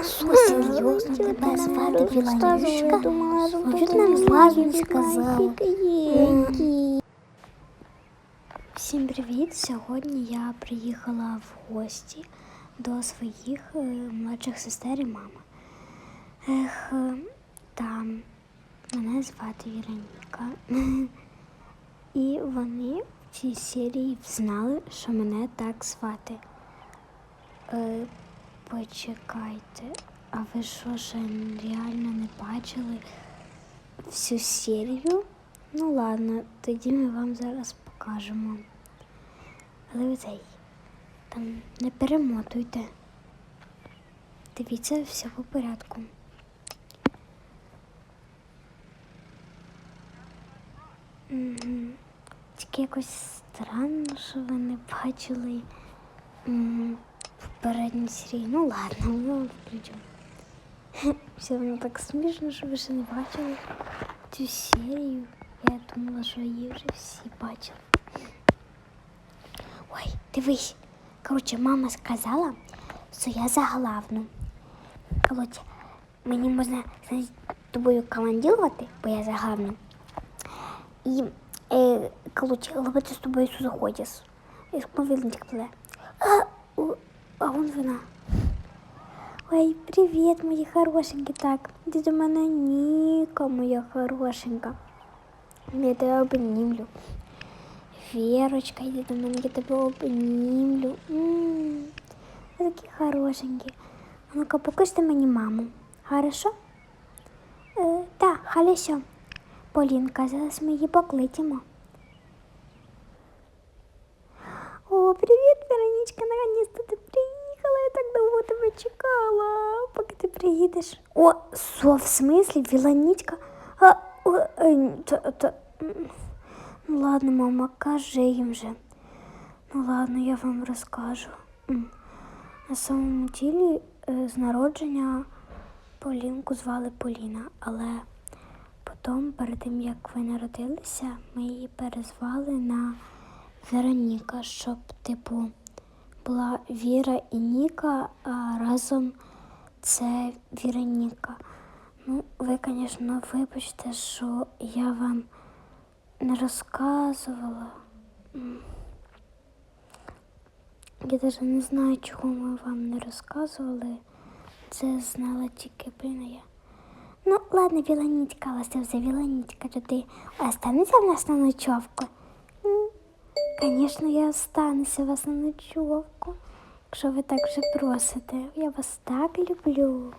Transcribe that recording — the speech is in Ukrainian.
Що серйозно тебе звати Віланюшка? Що нам зразу сказала? Всім привіт! Сьогодні я приїхала в гості до своїх е, младших сестер і мами. Ех, е, там мене звати Віроніка. І вони в цій серії знали, що мене так звати. Е, почекайте, а ви що ж реально не бачили всю серію? Ну ладно, тоді ми вам зараз покажемо. Але цей, там не перемотуйте. Дивіться все по порядку. Тільки якось странно, що ви не бачили м, попередню. Ну ладно, вам включу. Все одно так смішно, що ви ще не бачили цю серію. Я думала, що її вже всі бачили. Ой, дивись. Коротше, мама сказала, що я за главну. Коротше, мені можна з тобою командувати, бо я за главну. І, е, коротше, робити з тобою судоходіс. І сповільничка пле. А, у- вона. Ой, привіт, мої хорошенькі. Так, ти до мене Ніка, моя хорошенька. Я тебе обнімлю. Вірочка, йди до мене, я тебе обнімлю. М, Ви такі хорошенькі. А ну-ка, покажте мені маму. Хорошо? Е, так, хорошо. Полінка, зараз ми її покличемо. О, привіт, Вероничка, наконец-то ти приїхала. Я так довго тебе чекала, поки ти. О, що, в смислі, Віланічка? А, о, е, та, та, ну ладно, мама, кажи їм же. Ну ладно, я вам розкажу. На самому ділі е, з народження Полінку звали Поліна, але потім, перед тим як ви народилися, ми її перезвали на Вероніка, щоб, типу, була Віра і Ніка, а разом це Віроніка. Ну, ви, звісно, вибачте, що я вам не розказувала. Я навіть не знаю, чого ми вам не розказували. Це знала тільки я. Ну, ладно, Віланітька, вас це Віланітька, то ти останешся в нас на ночовку? Звісно, я остануся у вас на ночовку, якщо ви так вже просите. Я вас так люблю.